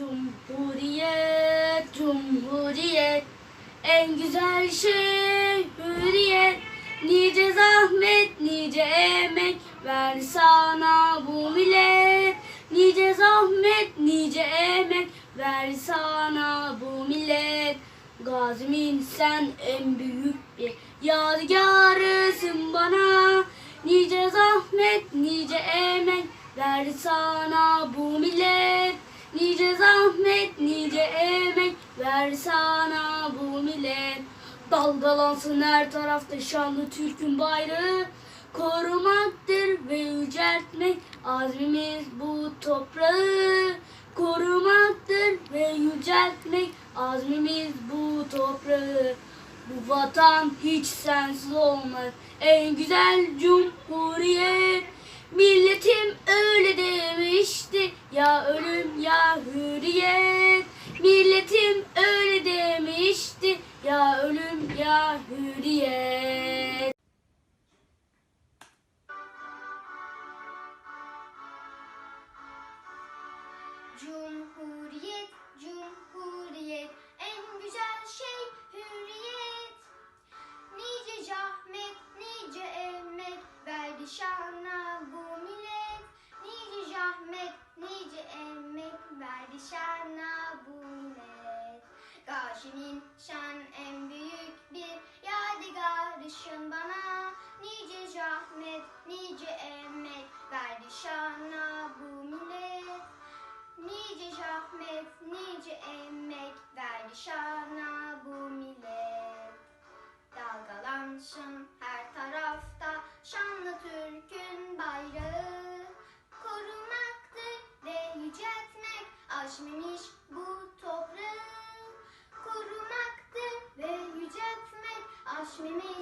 Cumhuriyet, Cumhuriyet, en güzel şey hürriyet. Nice zahmet, nice emek ver sana bu millet. Nice zahmet, nice emek ver sana bu millet. Gazimin sen en büyük bir yadigarısın bana. Nice zahmet, nice emek ver sana bu millet. Nice zahmet, nice emek ver sana bu millet. Dalgalansın her tarafta şanlı Türk'ün bayrağı. Korumaktır ve yüceltmek azmimiz bu toprağı. Korumaktır ve yüceltmek azmimiz bu toprağı. Bu vatan hiç sensiz olmaz. En güzel cumhuriyet. Ya hürriyet. Cumhuriyet, cumhuriyet, en güzel şey hürriyet. Nice zahmet, nice emek verdi şana bu millet. Nice zahmet, nice emek verdi şana bu millet. Gazi'nin şan en büyük yadigarışın bana. Nice zahmet, nice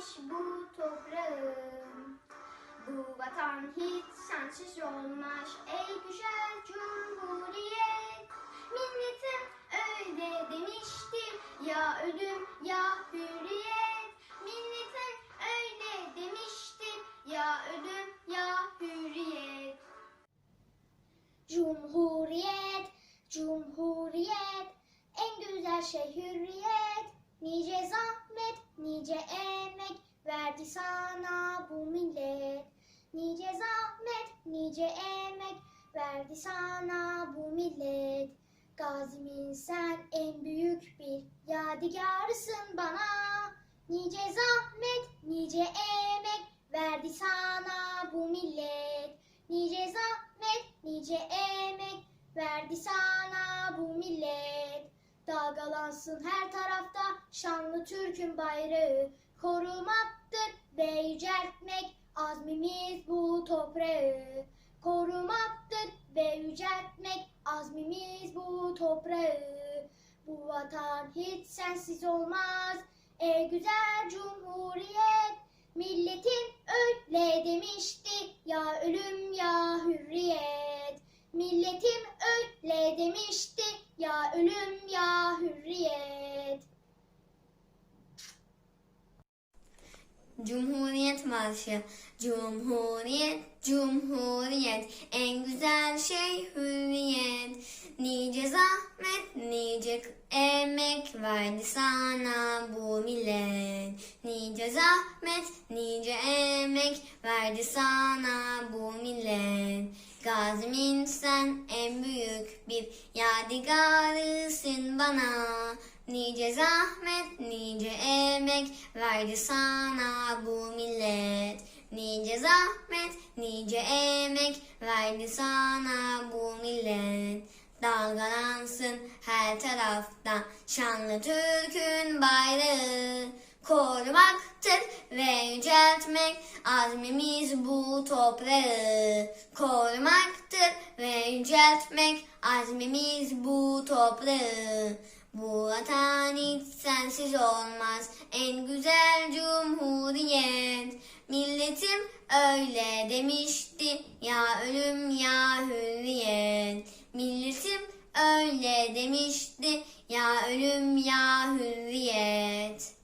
aşmemiş bu toprağı. Bu vatan hiç sensiz olmaz ey güzel cumhuriyet. Milletim öyle demiştir ya ölüm ya hürriyet. Milletim öyle demiştir ya ölüm ya hürriyet. Cumhuriyet, cumhuriyet, en güzel şey hürriyet. Nice zahmet, nice emek verdi sana bu millet. Nice zahmet, nice emek verdi sana bu millet. Gazimin sen en büyük bir yadigarısın bana. Nice zahmet, nice emek verdi sana bu millet. Nice zahmet, nice emek verdi sana bu millet. Dalgalansın her tarafta şanlı Türk'ün bayrağı. Korumaktır ve yüceltmek azmimiz bu toprağı. Korumaktır ve yüceltmek azmimiz bu toprağı. Bu vatan hiç sensiz olmaz. Ey güzel cumhuriyet. Milletim öyle demişti ya ölüm ya hürriyet. Milletim öyle demişti ya ölüm ya hürriyet. Cumhuriyet Marşı. Cumhuriyet, Cumhuriyet. En güzel şey hürriyet. Nice zahmet, nice emek verdi sana bu millet. Nice zahmet, nice emek verdi sana bu millet. Gazimin sen en büyük bir yadigarısın bana. Nice zahmet, nice emek verdi sana bu millet. Nice zahmet, nice emek verdi sana bu millet. Dalgalansın her tarafta şanlı Türk'ün bayrağı. Korumaktır ve yüceltmek azmimiz bu toprağı. Korumaktır ve yüceltmek azmimiz bu toprağı. Bu vatan hiç sensiz olmaz en güzel cumhuriyet. Milletim öyle demişti ya ölüm ya hürriyet. Milletim öyle demişti ya ölüm ya hürriyet.